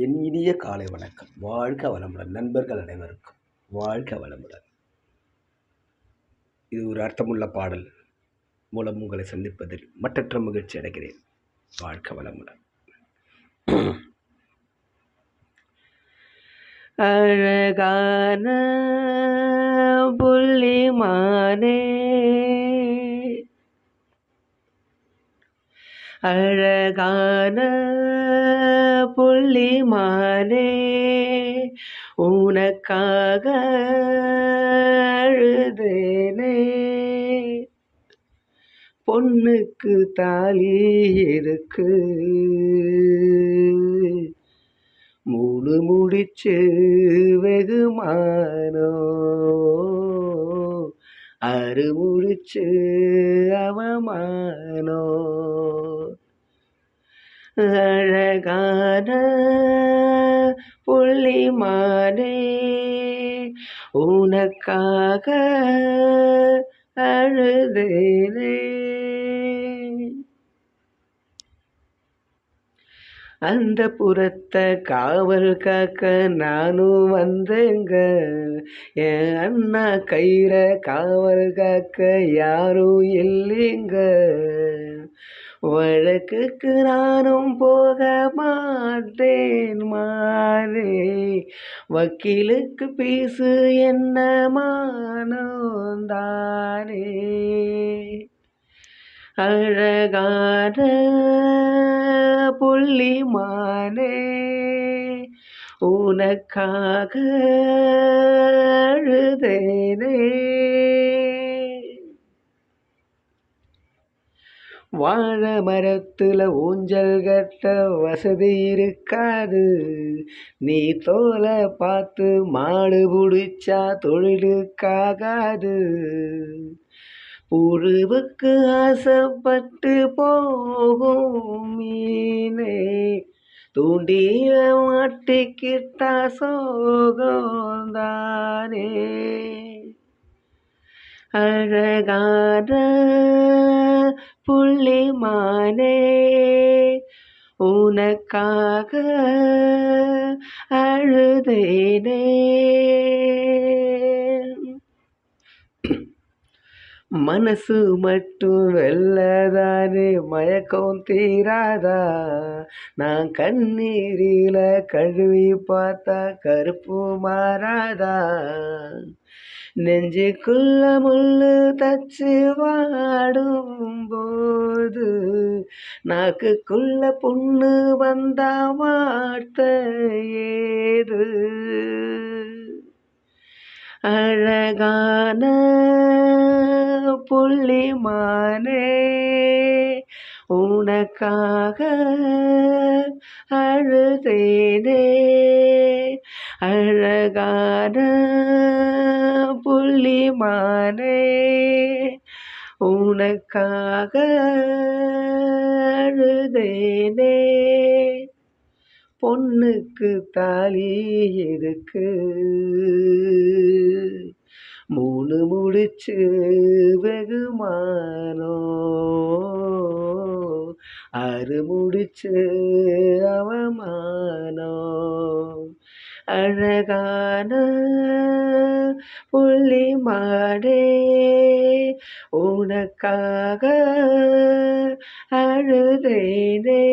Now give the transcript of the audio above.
என் இனிய காலை வணக்கம். வாழ்க வளமுடன். நண்பர்கள் அனைவருக்கும் வாழ்க வளமுடன். இது ஒரு அர்த்தமுள்ள பாடல் மூலம் உங்களை சந்திப்பதில் மற்றற்ற மகிழ்ச்சி அடைகிறேன். வாழ்க வளமுடன். அழகான புள்ளிமானே அழகான புள்ளிமானே உனக்காக அழுதேனே. பொண்ணுக்கு தாலி இருக்கு. மூணு முடிச்சு வெகுமானோ அறு முடிச்சு அவமானோ. அழகான புள்ளிமானே உனக்காக அழுதேனே. அந்த புறத்தை காவல் காக்க நானும் வந்தேங்க. என் அண்ணா கயிற காவல் காக்க யாரும் இல்லைங்க. வழக்குக்கு நானும் போக மாட்டேன் மாறே. வக்கீலுக்கு பீசு என்ன மானோந்தானே அழகான புள்ளிமானே உனக்காக அழுதேனே. வாழ மரத்தில் ஊஞ்சல் கட்ட வசதி இருக்காது. நீ தோலை பார்த்து மாடு பிடிச்சா தொழிலுக்காகாது. புழுவுக்கு ஆசைப்பட்டு போகும் மீனே தூண்டிய மாட்டிக்கிட்டா சோகந்தானே அழகான புள்ளிமானே உனக்காக அழுதேனே. மனசு மட்டும் வெள்ளதானே மயக்கம் தீராதா? நான் கண்ணீரில கழுவி பார்த்தா கருப்பு மாறாதா? நெஞ்சுக்குள்ள முள்ளு தச்சு வாடும் போது நாக்குக்குள்ள பொண்ணு வந்தா வார்த்தை ஏது? அழகான புள்ளிமானே உனக்காக அழுதேனே. அழகான புள்ளிமானே உனக்காக அழுதேனே. பொண்ணுக்கு தாலி எதுக்கு? மூணு முடிச்சு வெகுமானோ ஆறு முடிச்சு அவமானோ அழகான புள்ளி மாடே உனக்காக அழுதேனே